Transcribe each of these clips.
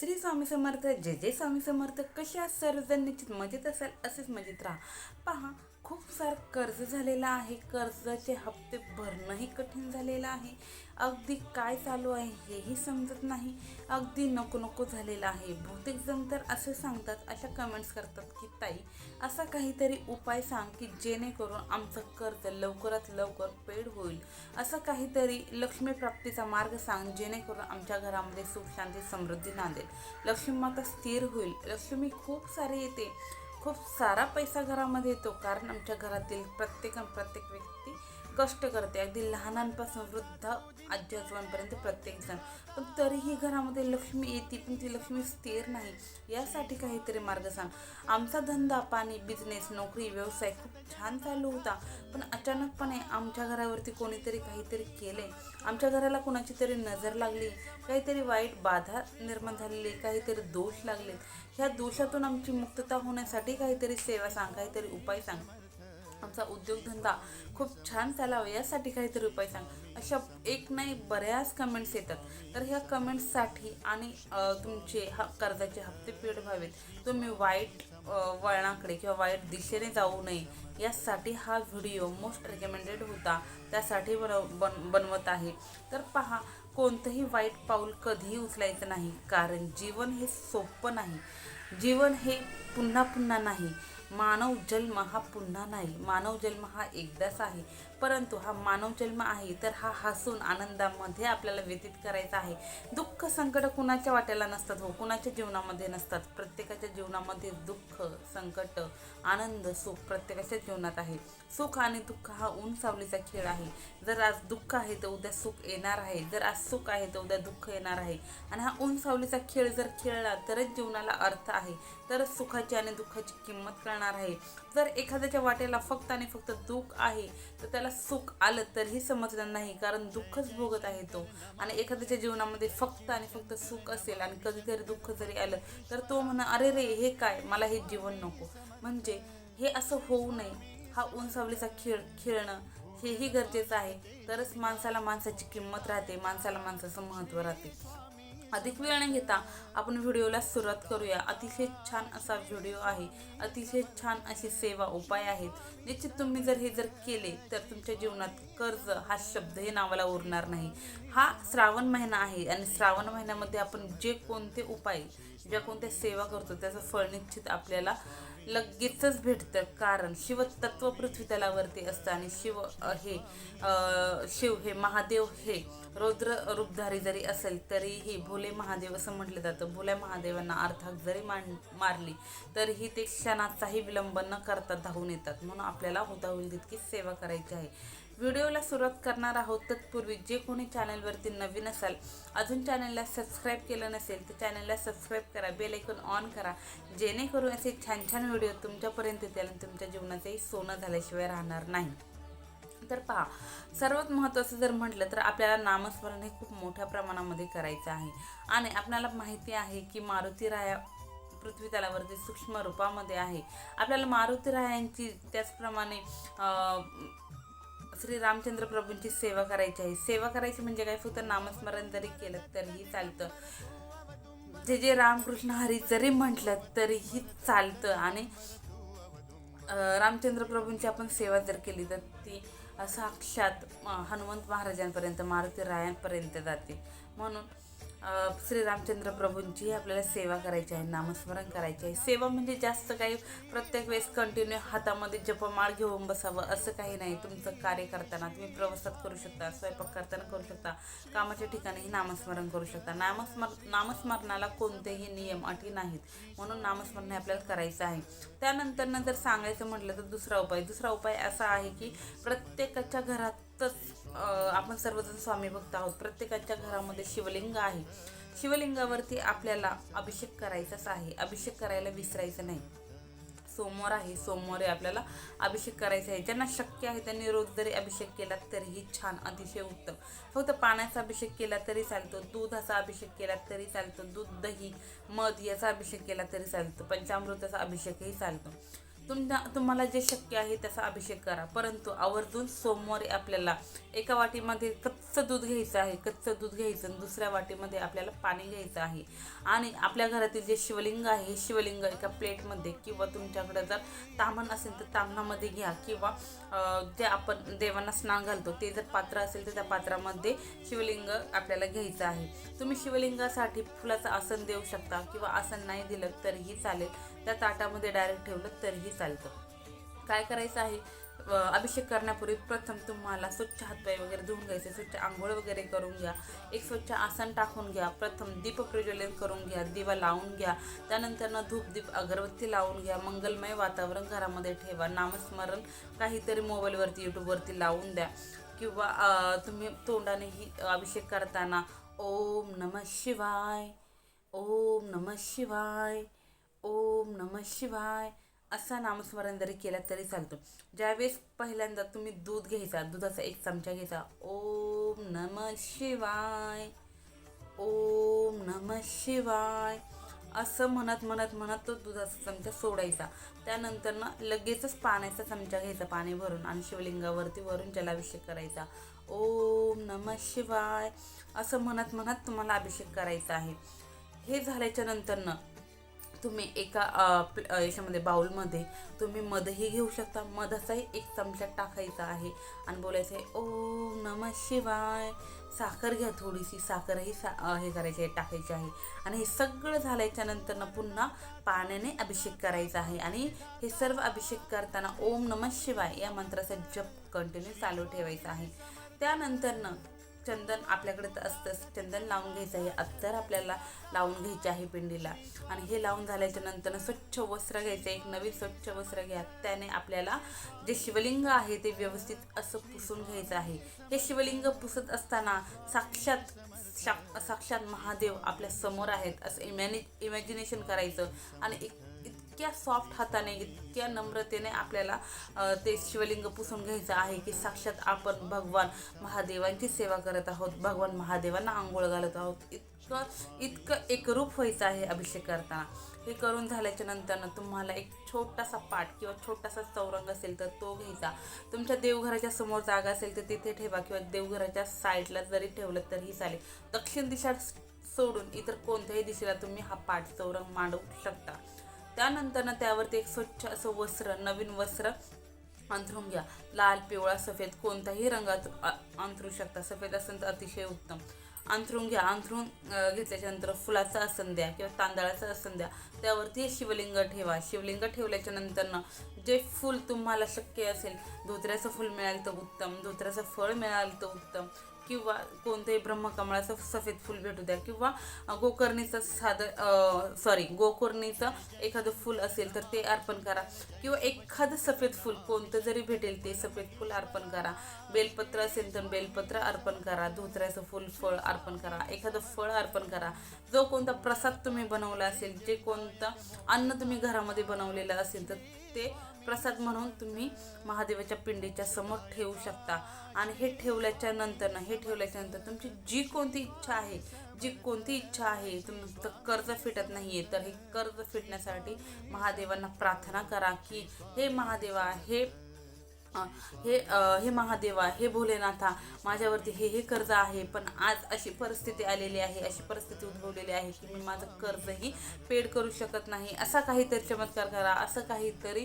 श्री स्वामी समर्थ जय जय स्वामी समर्थ कशा सर्वजण निश्चित मजेत असाल असेच मजेत राहा. पहा खूप सारं कर्ज झालेलं आहे. कर्जाचे हप्ते भरणंही कठीण झालेलं आहे. अगदी काय चालू आहे हेही समजत नाही. अगदी नको नको झालेलं आहे. बहुतेक जण तर असे सांगतात अशा कमेंट्स करतात की ताई असा काहीतरी उपाय सांग की जेणेकरून आमचं कर्ज लवकरात लवकर पेड होईल. असं काहीतरी लक्ष्मी प्राप्तीचा मार्ग सांग जेणेकरून आमच्या घरामध्ये सुख शांती समृद्धी नांदेल. लक्ष्मी माता स्थिर होईल. लक्ष्मी खूप सारे येते. खूप सारा पैसा घरामध्ये येतो. कारण आमच्या घरातील प्रत्येक प्रत्येक व्यक्ती कष्ट करते. अगदी लहानांपासून वृद्ध आजी आजोबांपर्यंत प्रत्येक जण पण तरीही घरामध्ये लक्ष्मी येते पण ती लक्ष्मी स्थिर नाही. यासाठी काहीतरी मार्ग सांग. आमचा धंदा पाणी बिझनेस नोकरी व्यवसाय खूप छान चालू होता. पण अचानकपणे आमच्या घरावरती कोणीतरी काहीतरी केले. आमच्या घराला कुणाची तरी नजर लागली. काहीतरी वाईट बाधा निर्माण झालेली काहीतरी दोष लागलेत. ह्या दोषातून आमची मुक्तता होण्यासाठी काहीतरी सेवा सांग काहीतरी उपाय सांग. आमचा उद्योगधंदा खूप छान चालावा यासाठी काहीतरी उपाय सांग. अशा एक नाही बऱ्याच कमेंट्स येतात. तर ह्या कमेंट्ससाठी आणि तुमचे ह कर्जाचे हप्ते पेड व्हावेत. तुम्ही वाईट वळणाकडे किंवा वाईट दिशेने जाऊ नये. यासाठी हा व्हिडिओ मोस्ट रेकमेंडेड होता. त्यासाठी बनव बन बनवत आहे. तर पहा कोणतंही वाईट पाऊल कधीही उचलायचं नाही. कारण जीवन हे सोपं नाही. जीवन हे पुन्हा पुन्हा नाही. मानव जन्म हा पुन्हा नाही. मानव जन्म हा एकदाच आहे. परंतु हा मानव जन्म आहे तर हा हसून आनंदामध्ये आपल्याला व्यतीत करायचा आहे. दुःख संकट कुणाच्या वाट्याला नसतात हो कुणाच्या जीवनामध्ये नसतात. प्रत्येकाच्या जीवनामध्ये दुःख संकट आनंद सुख प्रत्येकाच्या जीवनात आहे. सुख आणि दुःख हा ऊन सावलीचा खेळ आहे. जर आज दुःख आहे तर उद्या सुख येणार आहे. जर आज सुख आहे तर उद्या दुःख येणार आहे. आणि हा ऊन सावलीचा खेळ जर खेळला तरच जीवनाला अर्थ आहे. तरच सुखाची आणि दुःखाची किंमत कळणार आहे. जर एखाद्याच्या वाट्याला फक्त आणि फक्त दुःख आहे तर त्याला सुख आलं तरीही समजणार नाही कारण दुःखच भोगत आहे तो. आणि एखाद्याच्या जीवनामध्ये फक्त आणि फक्त सुख असेल आणि कधीतरी दुःख जरी आलं तर तो म्हणा अरे रे हे काय? मला हे जीवन नको. म्हणजे हे असं होऊ नये. हा ऊन सावलीचा खेळ खेळणं हेही गरजेचं आहे. तरच माणसाला माणसाची किंमत राहते माणसाला माणसाचं महत्त्व राहते. अधिक वेळ न घेता आपण व्हिडिओला सुरुवात करूया. अतिशय छान असा व्हिडिओ आहे. अतिशय छान असे सेवा उपाय आहेत निश्चित तुम्ही जर हे जर केले तर तुमच्या जीवनात कर्ज हा शब्द हे नावाला उरणार नाही. हा श्रावण महिना आहे आणि श्रावण महिन्यामध्ये आपण जे कोणते उपाय ज्या कोणत्या सेवा करतो त्याचं फळ निश्चित आपल्याला लगेचच भेटतं. कारण शिवतत्व पृथ्वी तलावरती असतं आणि शिव हे शिव हे महादेव हे रौद्र रूपधारी जरी असेल तरीही भोले महादेव असं म्हटलं जातं. भोल्या महादेवांना अर्थात जरी मान मारली तरीही ते क्षणाचाही विलंब न करता धावून येतात. म्हणून आपल्याला होता होईल तितकी सेवा करायची आहे. व्हिडिओला सुरुवात करणार आहोत. तत्पूर्वी जे कोणी चॅनलवरती नवीन असाल अजून चॅनलला सबस्क्राईब केलं नसेल तर चॅनलला सबस्क्राईब करा बेल ऐकून ऑन करा. जेणेकरून असे छान छान व्हिडिओ तुमच्यापर्यंत येतील आणि तुमच्या जीवनाचंही सोनं झाल्याशिवाय राहणार नाही. तर पहा सर्वात महत्त्वाचं जर म्हटलं तर आपल्याला नामस्मरण हे खूप मोठ्या प्रमाणामध्ये करायचं आहे. आणि आपल्याला माहिती आहे की मारुती राया पृथ्वी तलावरती सूक्ष्म रूपामध्ये आहे. आपल्याला मारुती रायांची त्याचप्रमाणे श्री रामचंद्र प्रभूंची सेवा करायची आहे. सेवा करायची म्हणजे काय? फक्त नामस्मरण जरी केलं तरीही चालतं. जे जे रामकृष्ण हरी जरी म्हटलं तरीही चालतं. आणि रामचंद्र प्रभूंची आपण सेवा जर केली तर ती साक्षात हनुमंत महाराजांपर्यंत मारुती रायांपर्यंत जाते. म्हणून श्रीरामचंद्र प्रभूंची आपल्याला सेवा करायची आहे नामस्मरण करायचे आहे. सेवा म्हणजे जास्त काही प्रत्येक वेळेस कंटिन्यू हातामध्ये जपमाळ घेऊन बसावं असं काही नाही. तुमचं कार्य करताना तुम्ही प्रवासात करू शकता स्वयंपाक करताना करू शकता कामाच्या ठिकाणीही नामस्मरण करू शकता. नामस्मर नामस्मरणाला कोणतेही नियम अटी नाहीत. म्हणून नामस्मरण हे आपल्याला करायचं आहे. त्यानंतर नंतर सांगायचं म्हटलं तर दुसरा उपाय. दुसरा उपाय असा आहे की प्रत्येकाच्या घरात तस आपण सर्वजण स्वामी भक्त आहोत. प्रत्येकाच्या घरामध्ये शिवलिंग आहे. शिवलिंगावरती आपल्याला अभिषेक करायचाच आहे. अभिषेक करायला विसरायचं नाही. सोमवार आहे. सोमवारी आपल्याला अभिषेक करायचा आहे. ज्यांना शक्य आहे त्यांनी रोज जरी अभिषेक केला तरीही छान अतिशय उत्तम. फक्त पाण्याचा अभिषेक केला तरी चालतो. दुधाचा अभिषेक केला तरी चालतो. दूध दही मध याचा अभिषेक केला तरी चालतो. पंचामृताचा अभिषेकही चालतो. तुमच्या तुम्हाला जे शक्य आहे त्याचा अभिषेक करा. परंतु आवर्जून सोमवारी आपल्याला एका वाटीमध्ये कच्चं दूध घ्यायचं आहे कच्चं दूध घ्यायचं आणि दुसऱ्या वाटीमध्ये आपल्याला पाणी घ्यायचं आहे. आणि आपल्या घरातील जे शिवलिंग आहे हे शिवलिंग एका प्लेटमध्ये किंवा तुमच्याकडे जर तामण असेल तर तामणामध्ये घ्या किंवा जे आपण देवांना स्नान घालतो ते जर पात्र असेल तर त्या पात्रामध्ये शिवलिंग आपल्याला घ्यायचं आहे. तुम्ही शिवलिंगासाठी फुलाचं आसन देऊ शकता किंवा आसन नाही दिलं तरीही चालेल. त्या ताटामध्ये डायरेक्ट ठेवलं तरीही चालतं. काय करायचं आहे? अभिषेक करण्यापूर्वी प्रथम तुम्हाला स्वच्छ हातपाय वगैरे धुवून घ्यायचे स्वच्छ आंघोळ वगैरे करून घ्या. एक स्वच्छ आसन टाकून घ्या. प्रथम दीप प्रज्वलन करून घ्या दिवा लावून घ्या. त्यानंतर धूप दीप अगरबत्ती लावून घ्या. मंगलमय वातावरण घरामध्ये ठेवा. नामस्मरण काहीतरी मोबाईलवरती यूट्यूबवरती लावून द्या. किंवा तुम्ही तोंडानेही अभिषेक करताना ओम नम शिवाय ओम नम शिवाय. ओम नम शिवाय असा नामस्मरण जरी केला तरी चालतो. ज्यावेळेस पहिल्यांदा तुम्ही दूध घ्यायचा दुधाचा एक चमचा घ्यायचा ओम नम शिवाय ओम नम शिवाय असं म्हणत म्हणत म्हणत तो दुधाचा चमचा सोडायचा. त्यानंतर ना लगेचच पाण्याचा चमचा घ्यायचा पाणी भरून आणि शिवलिंगावरती वरून जलाभिषेक करायचा. ओम नम शिवाय असं म्हणत म्हणत तुम्हाला अभिषेक करायचा आहे. हे झाल्याच्या नंतरनं तुम्ही एका याच्यामध्ये बाउलमध्ये तुम्ही मधही घेऊ शकता. मधाचाही एक चमचा टाकायचा आहे आणि बोलायचं आहे ओम नम शिवाय. साखर घ्या थोडीशी साखरही सा हे करायची आहे टाकायची आहे. आणि हे सगळं झाल्याच्यानंतर पुन्हा पाण्याने अभिषेक करायचा आहे. आणि हे सर्व अभिषेक करताना ओम नम शिवाय या मंत्राचा जप कंटिन्यू चालू ठेवायचा आहे. त्यानंतरनं चंदन आपल्याकडे तर असतंच. चंदन लावून घ्यायचं आहे. अत्तर आपल्याला लावून घ्यायचे आहे पिंडीला. आणि हे लावून झाल्याच्यानंतर स्वच्छ वस्त्र घ्यायचं एक नवीन स्वच्छ वस्त्र घ्या. त्याने आपल्याला जे शिवलिंग आहे ते व्यवस्थित असं पुसून घ्यायचं आहे. हे शिवलिंग पुसत असताना साक्षात साक्षात महादेव आपल्यासमोर आहेत. असं इमॅनि इमॅजिनेशन करायचं. आणि एक इतक्या सॉफ्ट हाताने इतक्या नम्रतेने आपल्याला ते शिवलिंग पुसून घ्यायचं आहे की साक्षात आपण भगवान महादेवांची सेवा करत आहोत भगवान महादेवांना आंघोळ घालत आहोत. इतकं इतकं एकरूप व्हायचं आहे अभिषेक करताना. हे करून झाल्याच्यानंतर तुम्हाला एक छोटासा पाट किंवा छोटासा चौरंग असेल तर तो घ्यायचा. तुमच्या देवघराच्या समोर जागा असेल तर तिथे ठेवा किंवा देवघराच्या साईडला जरी ठेवलं तरीही चालेल. दक्षिण दिशा सोडून इतर कोणत्याही दिशेला तुम्ही हा पाठ चौरंग मांडू शकता. त्यानंतर त्यावरती एक स्वच्छ असं वस्त्र नवीन वस्त्र अंथरून घ्या. लाल पिवळा सफेद कोणत्याही रंगात अंथरू शकता. सफेद असेल तर अतिशय उत्तम. अंथरून घ्या. अंथरून घेतल्याच्यानंतर फुलाचं आसन द्या किंवा तांदळाचं आसन द्या. त्यावरती शिवलिंग ठेवा. शिवलिंग ठेवल्याच्या नंतरनं जे फूल तुम्हाला शक्य असेल धोत्र्याचं फूल मिळालं तर उत्तम. धोत्र्याचं फळ मिळालं तर उत्तम. किंवा कोणतंही ब्रह्मकमळाचं सफेद फूल भेटू द्या किंवा गोकर्णीचं साधं सॉरी गोकर्णीचं एखादं फूल असेल तर ते अर्पण करा. किंवा एखादं सफेद फूल कोणतं जरी भेटेल ते सफेद फूल अर्पण करा. बेलपत्र असेल तर बेलपत्र अर्पण करा. धोत्र्याचं फूल फळ अर्पण करा. एखादं फळ अर्पण करा. जो कोणता प्रसाद तुम्ही बनवला असेल जे कोणतं अन्न तुम्ही घरामध्ये बनवलेलं असेल तर ते प्रसाद म्हणून तुम्ही महादेवाच्या पिंडीच्या समोर ठेवू शकता. आणि हे ठेवल्याच्या नंतर हे ठेवल्याच्या नंतर तुमची जी कोणती इच्छा आहे जी कोणती इच्छा आहे तुमचं कर्ज फिटत नाहीये तर हे कर्ज फिटण्यासाठी महादेवांना प्रार्थना करा की हे महादेवा हे हे हे महादेवा हे भोलेनाथा माझ्यावरती हे हे कर्ज आहे पण आज अशी परिस्थिती आलेली आहे अशी परिस्थिती उद्भवलेली आहे की मी माझं कर्जही पेड करू शकत नाही. असा काहीतरी चमत्कार करा असं काहीतरी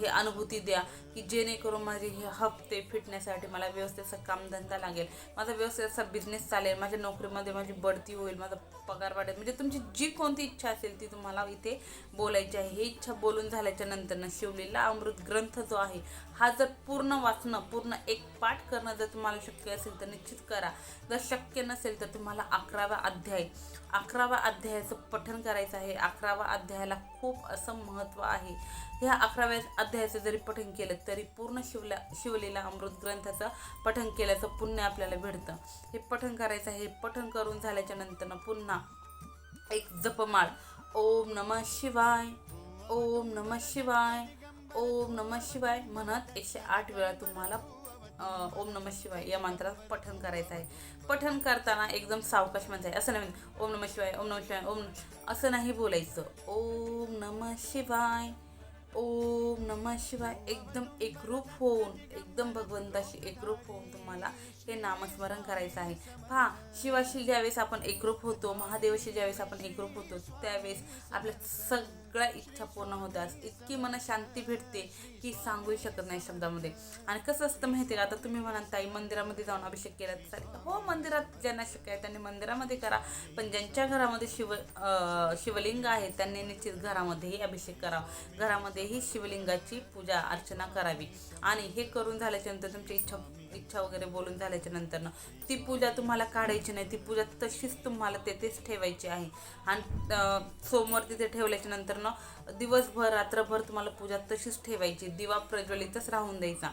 हे अनुभूती द्या की जेणेकरून माझे हे हप्ते फिटण्यासाठी मला व्यवस्थेचा कामधंदा लागेल. माझा व्यवस्थेचा असा बिझनेस चालेल माझ्या नोकरीमध्ये माझी बढती होईल माझा पगार वाढेल. म्हणजे तुमची जी कोणती इच्छा असेल ती तुम्हाला इथे बोलायची आहे. ही इच्छा बोलून झाल्याच्यानंतर शिवलेला अमृत ग्रंथ जो आहे हा हा जर पूर्ण वाचणं पूर्ण एक पाठ करणं जर तुम्हाला शक्य असेल तर निश्चित करा. जर शक्य नसेल तर तुम्हाला अकरावा अध्याय अकरावा अध्यायाचं पठण करायचं आहे. अकरावा अध्यायाला खूप असं महत्त्व आहे. ह्या अकराव्या अध्यायाचं जरी पठण केलं तरी पूर्ण शिवला शिवलेला अमृत ग्रंथाचं पठण केल्याचं पुण्य आपल्याला भेटतं. हे पठण करायचं आहे. पठण करून झाल्याच्यानंतर पुन्हा एक जपमाळ. ओम नमः शिवाय ओम नमः शिवाय. ओम नमः शिवाय म्हणत एकशे आठ वेळा तुम्हाला ओम नम शिवाय या मंत्रात पठन करायचं आहे. पठन करताना एकदम सावकाश म्हणताय असं नाही ओम नम शिवाय ओम नम शिवाय ओम असं नाही बोलायचं. ओम नम शिवाय ओम नमः शिवाय एकदम एकरूप होऊन एकदम भगवंताशी एकरूप होऊन तुम्हाला हे नामस्मरण करायचं आहे. पहा शिवाशी ज्यावेळेस आपण एकरूप होतो महादेवाशी ज्यावेळेस आपण एकरूप होतो त्यावेळेस आपल्या सगळ्या इच्छा पूर्ण होतात इतकी मन शांती भेटते की सांगू शकत नाही शब्दामध्ये. आणि कसं असतं माहिती आहे का? आता तुम्ही म्हणाल ताई मंदिरामध्ये जाऊन अभिषेक केला तर चालेल. हो मंदिरात ज्यांना शक्य आहे त्यांनी मंदिरामध्ये करा. पण ज्यांच्या घरामध्ये शिव शिवलिंग आहे त्यांनी निश्चित घरामध्येही अभिषेक करावा. घरामध्येही शिवलिंगाची पूजा अर्चना करावी. आणि हे करून झाल्याच्यानंतर तुमची इच्छा इच्छा वगैरे बोलून झाल्याच्या नंतरनं ती पूजा तुम्हाला काढायची नाही ती पूजा तशीच तुम्हाला तेथेच ठेवायची आहे. आणि अं, सोमवार तिथे ठेवल्याच्या नंतरनं दिवसभर रात्रभर तुम्हाला पूजा तशीच ठेवायची. दिवा प्रज्वलितच राहून द्यायचा.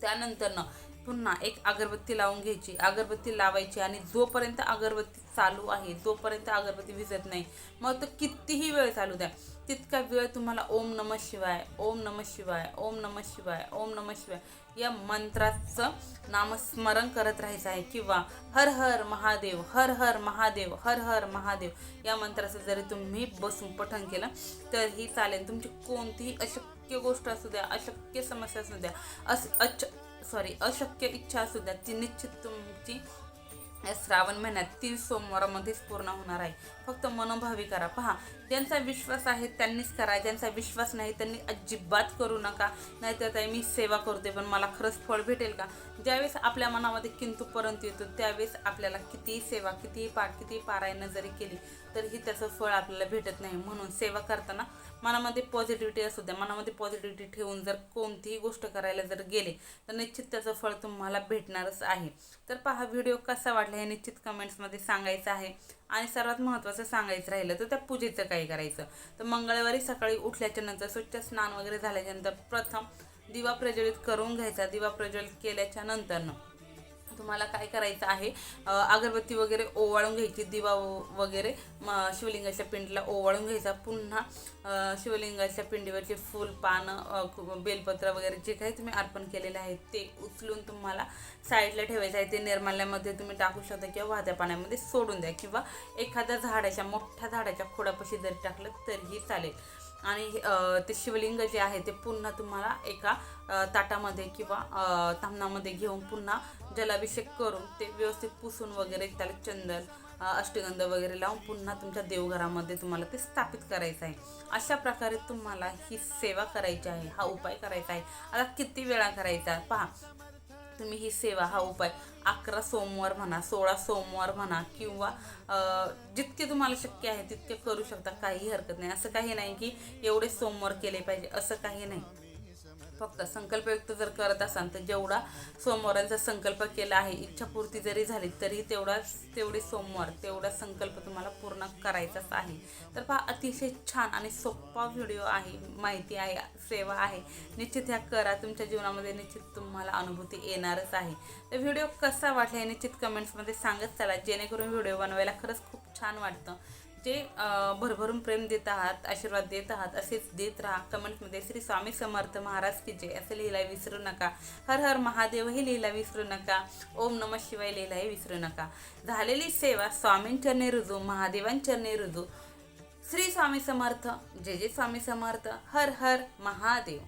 त्यानंतरनं पुन्हा एक अगरबत्ती लावून घ्यायची. अगरबत्ती लावायची आणि जोपर्यंत अगरबत्ती चालू आहे जोपर्यंत अगरबत्ती विझत नाही. मग तो कितीही वेळ चालू द्या. तितका वेळ तुम्हाला ओम नम शिवाय ओम नम शिवाय ओम नम शिवाय ओम नम शिवाय या मंत्राचं नामस्मरण करत राहायचं आहे. किंवा हर हर महादेव हर हर महादेव हर हर महादेव या मंत्राचं जरी तुम्ही बसून पठण केलं तरीही चालेल. तुमची कोणतीही अशक्य गोष्ट असू द्या अशक्य समस्या असू द्या अस अच सॉरी अशक्य इच्छा असू द्या ती निश्चित तुमची श्रावण महिन्यात तीन सोमवारामध्येच पूर्ण होणार आहे. फक्त मनोभावी करा. पहा ज्यांचा विश्वास आहे त्यांनीच करा. ज्यांचा विश्वास नाही त्यांनी अजिबात करू नका. नाहीतर ताई मी सेवा करते पण मला खरंच फळ भेटेल का? ज्यावेळेस आपल्या मनामध्ये किंतू परंतु येतो त्यावेळेस आपल्याला कितीही सेवा कितीही पाठ कितीही पारायणं जरी केली तरीही त्याचं फळ आपल्याला भेटत नाही. म्हणून सेवा करताना मनामध्ये पॉझिटिव्हिटी असू द्या मनामध्ये पॉझिटिव्हिटी ठेवून जर कोणतीही गोष्ट करायला जर गेले तर निश्चित त्याचं फळ तुम्हाला भेटणारच आहे. तर पहा व्हिडिओ कसा वाटला हे निश्चित कमेंट्समध्ये सांगायचं आहे. आणि सर्वात महत्त्वाचं सांगायचं राहिलं तर त्या पूजेचं काय करायचं. तर मंगळवारी सकाळी उठल्याच्या नंतर स्वच्छ स्नान वगैरे झाल्याच्यानंतर प्रथम दिवा प्रज्वलित करून घ्यायचा. दिवा प्रज्वलित केल्याच्या नंतरनं तुम्हाला काय करायचं आहे? अगरबत्ती वगैरे ओवाळून घ्यायची दिवा वगैरे म शिवलिंगाच्या पिंडीला ओवाळून घ्यायचा. पुन्हा शिवलिंगाच्या पिंडीवरचे फूल पानं बेलपत्र वगैरे जे काही तुम्ही अर्पण केलेले आहे ते उचलून तुम्हाला साईडला ठेवायचं आहे. ते निर्माल्यामध्ये तुम्ही टाकू शकता किंवा वाहत्या पाण्यामध्ये सोडून द्या किंवा एखाद्या झाडाच्या मोठ्या झाडाच्या खोडापाशी जरी टाकलं तरीही चालेल. आणि ते शिवलिंग जे आहे ते पुन्हा तुम्हाला एका ताटामध्ये किंवा अ, तामणामध्ये घेऊन पुन्हा जलाभिषेक करून ते व्यवस्थित पुसून वगैरे त्याला चंदन अष्टगंध वगैरे लावून पुन्हा तुमच्या देवघरामध्ये तुम्हाला ते स्थापित करायचं आहे. अशा प्रकारे तुम्हाला ही सेवा करायची आहे हा उपाय करायचा आहे. आता किती वेळा करायचा? पहा तुम्ही ही सेवा हा उपाय अकरा सोमवार म्हणा सोळा सोमवार म्हणा किंवा जितके तुम्हाला शक्य आहे तितके करू शकता. काही हरकत नाही. असं काही नाही की एवढे सोमवार केले पाहिजे. असं काही नाही. फक्त संकल्पयुक्त जर करत असाल तर जेवढा सोमवारांचा संकल्प केला आहे इच्छापूर्ती जरी झाली तरी तेवढा तेवढे सोमवार तेवढा संकल्प तुम्हाला पूर्ण करायचाच आहे. तर पहा अतिशय छान आणि सोपा व्हिडिओ आहे माहिती आहे सेवा आहे. निश्चित ह्या करा तुमच्या जीवनामध्ये निश्चित तुम्हाला अनुभूती येणारच आहे. तर व्हिडिओ कसा वाटला हे निश्चित कमेंट्समध्ये सांगत चला जेणेकरून व्हिडिओ बनवायला खरंच खूप छान वाटतं. जे भरभरून प्रेम देत आहात आशीर्वाद देत आहात असेच देत राहा. कमेंट्समध्ये श्री स्वामी समर्थ महाराज की जय असं लिहिला विसरू नका. हर हर महादेव हे लिहिला विसरू नका. ओम नम शिवाय लिहिलाही विसरू नका. झालेली सेवा स्वामींचरणी रुजू महादेवांचरणी रुजू. श्री स्वामी समर्थ जय जय स्वामी समर्थ हर हर महादेव.